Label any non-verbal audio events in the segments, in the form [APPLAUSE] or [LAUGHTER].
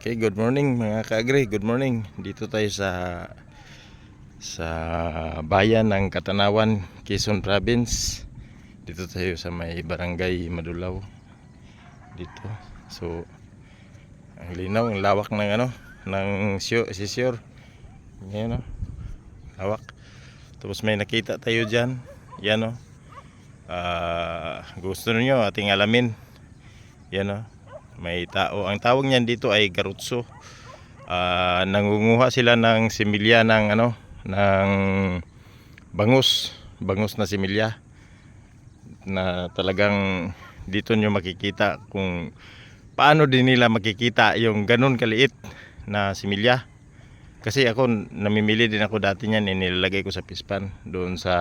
Okay, good morning mga kaagri. Good morning. Dito tayo sa sa bayan ng Katanawan, Quezon Province. Dito tayo sa may barangay Madulaw. Dito. So ang linaw, ang lawak ng ano, ng sisyor. Yan oh. Lawak. Tapos may nakita tayo diyan. Yan oh. Ah, gusto niyo ating alamin. Yan oh. May tao. Ang tawag niyan dito ay garutso. Ah, nangunguha sila ng similya ng ano, ng bangus, bangus na similya na talagang dito nyo makikita kung paano din nila makikita yung ganun kaliit na similya. Kasi ako namimili din ako dati niyan, eh, nilalagay ko sa pispan doon sa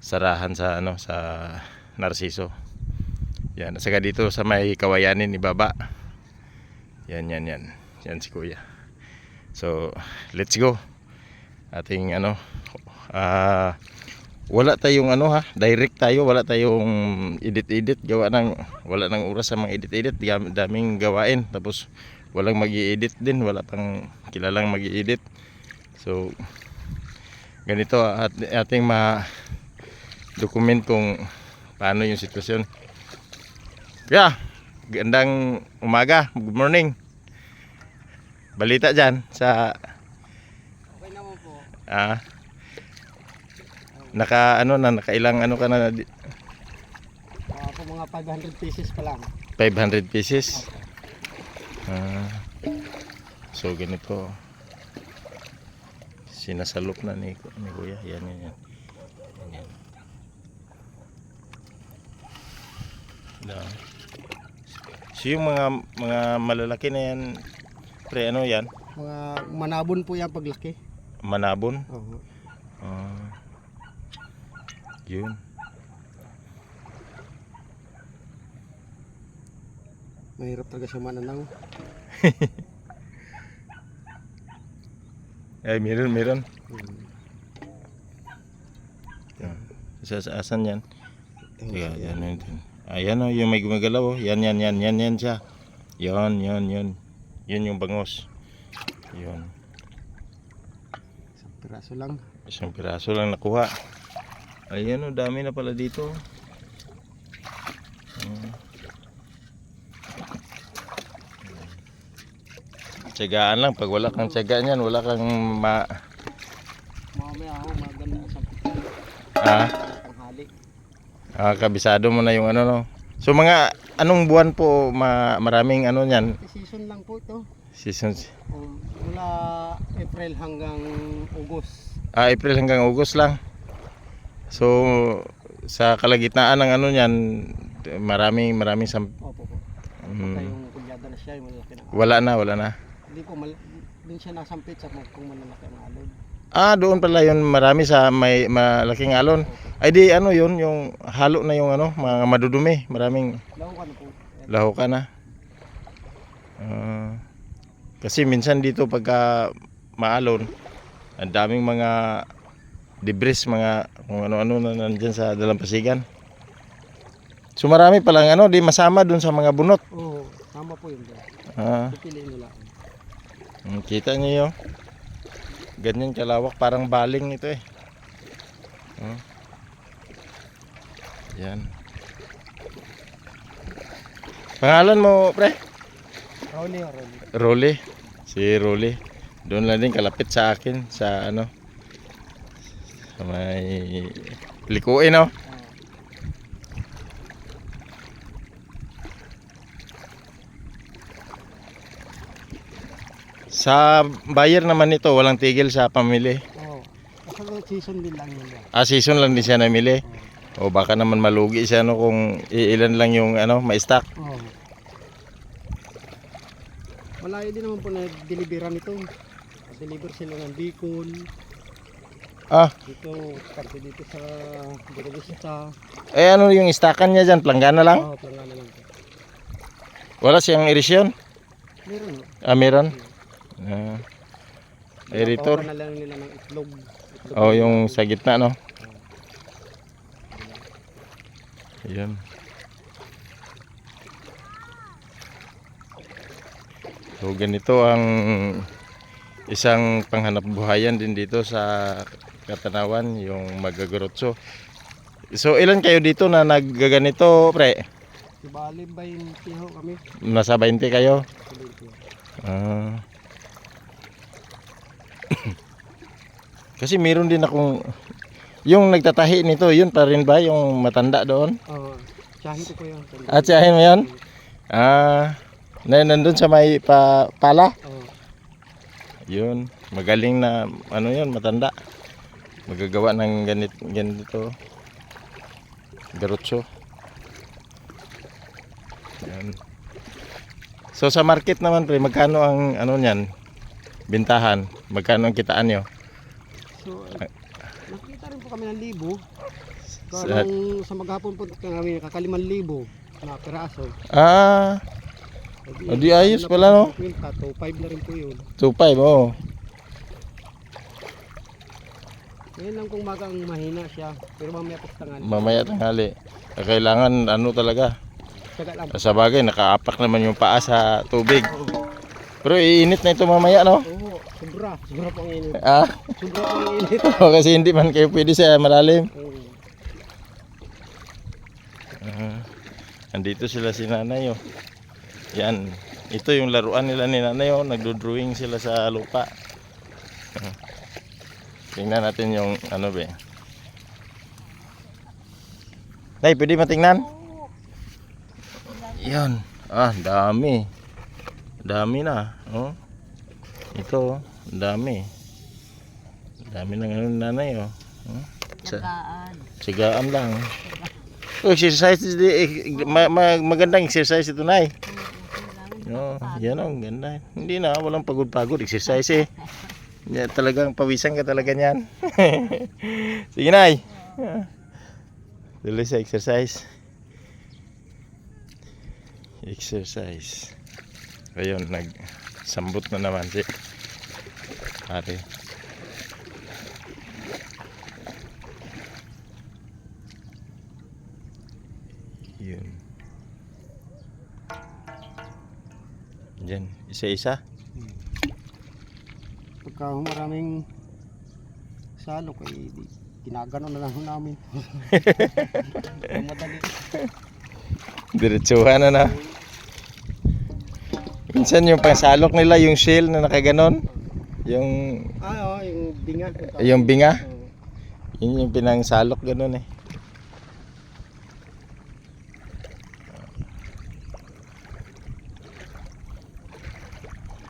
sarahan sa ano sa Narciso. Yan, saka dito sa may kawayanin ni Baba. Yan, yan, yan. Yan si Kuya. So, let's go. Ating ano, ah, wala tayong ano ha, direct tayo, wala tayong edit-edit, gawa ng, wala nang oras sa mga edit-edit, Dam- daming gawain, tapos walang mag edit din, wala pang kilalang mag edit So, ganito at ating ma document kung paano yung sitwasyon. Kaya, gandang umaga, good morning. Balita dyan sa Okay naman po. ah, naka ano na nakailang ano ka na di- Uh, po mga 500 pieces pa lang. 500 pieces. Ah, so ganito. Sinasalop na ni, ni Kuya. Yan, yan, yan. Yan, yan. Yan. So yung mga mga malalaki na yan, pre ano yan? Mga manabon po yan paglaki. Manabon. Oo. Ah. yun. Mahirap talaga siya mananaw. [LAUGHS] Ay, meron, meron. Hmm. Yan. Sa sa- asan yan? Teka, yan, yan, yan. Ayan o, yung may gumagalaw oh. Yan, yan, yan, yan, yan siya. Yan, yan, yan. Yun yung bangos. Yun. Isang piraso lang. Isang piraso lang nakuha. Ayan o, dami na pala dito. Tiyagaan lang. Pag wala kang tiyaga niyan, wala kang ma... Mamaya ako maganda sa pitan. Ah. Ah, kabisado mo na yung ano no. So mga anong buwan po ma, maraming ano niyan? Season lang po ito. Seasons. Um, mula April hanggang August. Ah, April hanggang August lang. So sa kalagitnaan ng ano niyan, maraming maraming sam Opo po. mm, Basta yung kulyada na siya, yung malaki na. wala na, wala na. Hindi po, mal din siya nasampit sa kung malalaki ang alon. Ah, doon pala yun marami sa may malaking alon. Ay di ano yun, yung halo na yung ano, mga madudumi, maraming Lahukan po. Ka na. Ah, kasi minsan dito pagka maalon, ang daming mga debris, mga kung ano-ano na nandyan sa dalampasigan. So marami palang ano, di masama dun sa mga bunot. Oo, tama po yun. Ah, Pipiliin nila. mm, kita niyo yun. Ganyan kalawak, parang baling ito eh. Ah. Yan. Pangalan mo, pre? Rolly, rolly. Rolly. Si Rolly. Doon lang din kalapit sa akin sa ano sa may likuin no. Ah, Sa buyer naman nito walang tigil sa pamili. Oo. Kasi season din lang yun. Ah season lang din siya namili. Oo. O baka naman malugi siya no kung iilan lang yung ano ma-stock. Oo. Malayo din naman po na deliveran nito. Deliver sila ng Bicol. Ah, Dito, parte dito sa Buenavista. eh ano yung stockan niya diyan, planggana lang? Oo, plangana lang po. Wala siyang erisyon? Meron. Ah, meron. Ah, editor. Na lang nila ng itlog. itlog Oh, yung sa gitna no. Ayan. So ganito ang isang panghanap buhayan din dito sa Katanawan, yung magagurotso. So ilan kayo dito na naggaganito, pre? Bali ba yung tiho kami? Nasa 20 kayo? Tuloy tiho. Ah. Kasi meron din akong yung nagtatahi nito, yun pa rin ba yung matanda doon? Oo. Tsahin ko po yun. Ah, tsahin mo yun? Ah, na nandun sa may pa, pala. Oo. Yun, magaling na ano yun, matanda. Magagawa ng ganit ganito. Garotso. Yan. So sa market naman pre, magkano ang ano niyan? Bintahan, magkano ang kitaan nyo? So, uh, nakita rin po kami ng libo. Sa- Kung sa maghapon po kami nakakaliman libo na peraso. Ah, O, di ayos pala, no? Kwenta, 2.5 na rin po yun. 2.5 oh. Ngayon lang kung magang mahina siya. Pero mamaya pastangan. Mamaya tanghali. Kailangan ano talaga. Sa bagay, nakaapak naman yung paa sa tubig. Pero iinit na ito mamaya, no? Oo, sobra. Sobra po ang init. Ah, Sobra po ang init. [LAUGHS] kasi hindi man kayo pwede sa malalim. Oo. Ah, andito sila si nanay oh. Yan. Ito yung laruan nila ni nanay oh. Nagdo-drawing sila sa lupa. Ah. Tingnan natin yung ano be. Nay, pwede matingnan? Yan. Ah, dami. Dami na. Oh. Ito, oh. dami. Dami ng ano nanay oh. Oh. Sa? Sigaan lang. Oh, exercise eh, ma, ma- magandang exercise ito na eh. Oh, yan ang ganda. Hindi na, walang pagod-pagod. Exercise eh. Yeah, talagang pawisan ka talaga niyan. [LAUGHS] Sige na Tuloy sa exercise. Exercise. Ayun, nagsambot na naman si pare. Yun. Diyan, isa-isa. Pagka maraming salok ay ginagano na lang namin. [LAUGHS] Madali. Diretsuhan na na. Minsan yung pangsalok nila, yung shell na nakaganon. Yung, Ah, oo, yung binga. yung binga. Yun yung pinangsalok ganon eh.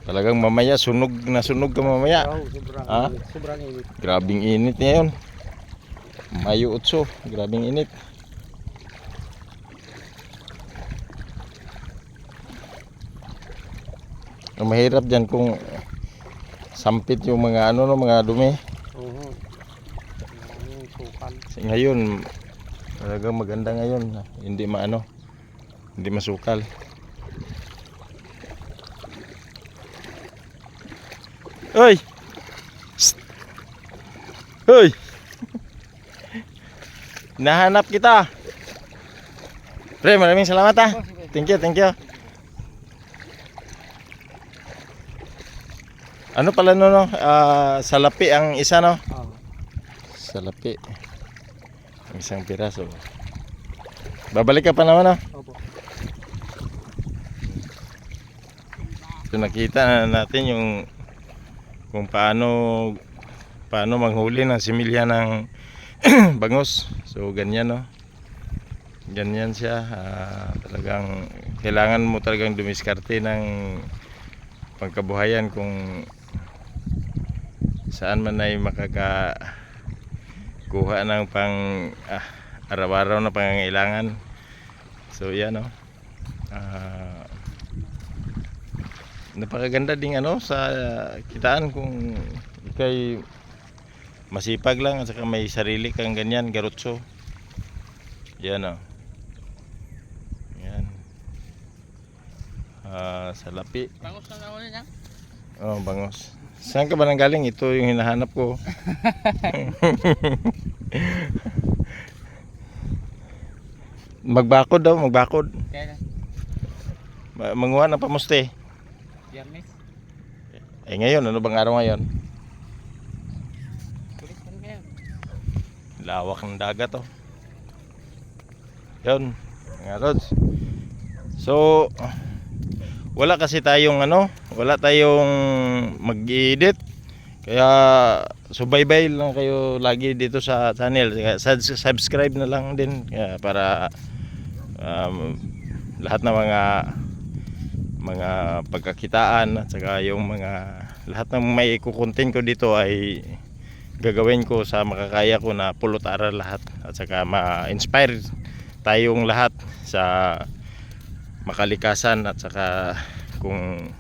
Talagang mamaya sunog na sunog ka mamaya. Oo, sobrang Ah? init. Sobrang init. Grabing init ngayon. Mayo utso, grabing init. Ang mahirap diyan kung sampit yung mga ano no, mga dumi. Oo. Sukal. Kasi ngayon, talagang maganda ngayon. Hindi maano, hindi masukal. Hoy! Psst! Hoy! [LAUGHS] Nahanap kita. Pre, maraming salamat ah. Oh. Thank you, thank you. Ano pala no, no? Ah, salapi ang isa no? Oo. Salapi. Ang isang piraso. Babalik ka pa naman ah. Opo. So nakita na natin yung kung paano paano manghuli ng similya ng [CLEARS THROAT] bangos. So ganyan no. Ganyan siya. Ah, talagang kailangan mo talagang dumiskarte ng pangkabuhayan kung saan man ay makaka kuha ng pang ah, araw-araw na pangangailangan. So yan no. Ah, napakaganda ding ano sa kitaan kung ikay masipag lang at saka may sarili kang ganyan garotso yan o yan ah salapi Bangos na naman yan. oh bangos saan ka ba nang galing ito yung hinahanap ko [LAUGHS] magbakod daw magbakod Ma- manguha ng pamuste Biyernes. Eh ngayon, ano bang araw ngayon. Lawak ng dagat oh. Yun, mga rods. So, wala kasi tayong ano, wala tayong mag-edit. Kaya subaybay lang kayo lagi dito sa channel. Kaya sub- subscribe na lang din para um, lahat ng mga mga pagkakitaan at saka yung mga lahat ng may kukontent ko dito ay gagawin ko sa makakaya ko na pulot lahat at saka ma-inspire tayong lahat sa makalikasan at saka kung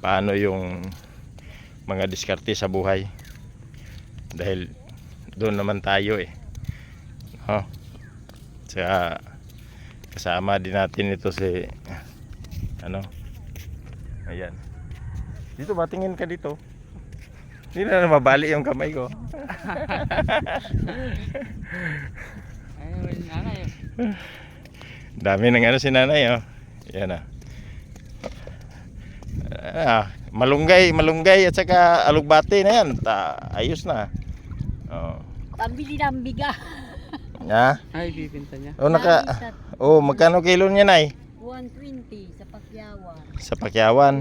paano yung mga diskarte sa buhay. Dahil doon naman tayo eh. Ho saka kasama din natin ito si ano? Ayan. Dito ba? Tingin ka dito. Hindi na mabali yung kamay ko. [LAUGHS] Dami ng ano si nanay oh. Yan ah. Ah, malunggay, malunggay at saka alugbati na yan. Ta, ayos na. Oh. Pambili ng biga. Ya. Ay, bibinta niya. Oh, naka Oh, magkano kilo niya nay? 120 sa Pakyawan. Sa Pakyawan.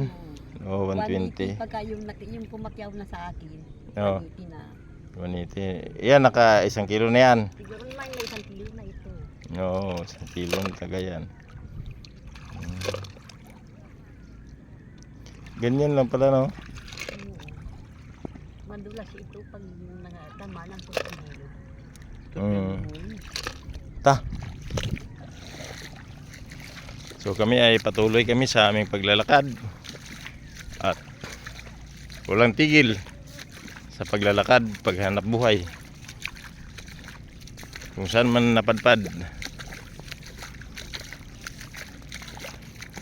Oo. Oh, 120. Pagka yung, yung pumakyaw na sa akin. Oo. 180 na. 180. Yan naka isang kilo na yan. Siguro naman na isang kilo na ito. Oo, isang kilo na taga yan. Hmm. Ganyan lang pala no. Madulas ito pag nangatama ng pagkilo. Mm. Ta. So kami ay patuloy kami sa aming paglalakad. At walang tigil sa paglalakad, paghanap buhay. Kung saan man napadpad.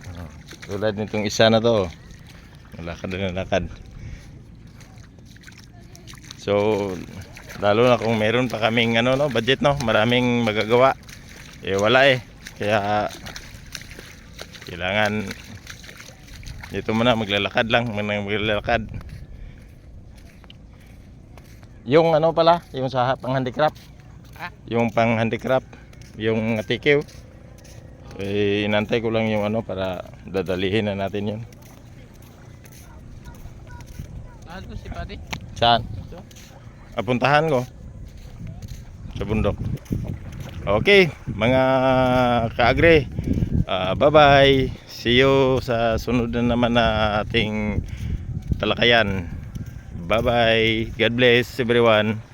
Ah, Tulad nitong isa na to. Lakad na lakad. So, lalo na kung meron pa kaming ano no, budget no, maraming magagawa. Eh wala eh. Kaya kailangan dito muna maglalakad lang, maglalakad. Yung ano pala, yung sa pang handicraft. Ah? Yung pang handicraft, yung tikiw. Eh inantay ko lang yung ano para dadalihin na natin yun. Ano si Padi? Saan? Apuntahan ko. Sa bundok. Okay, mga kaagre. ah, bye-bye. See you sa sunod na naman na ating talakayan. Bye-bye. God bless everyone.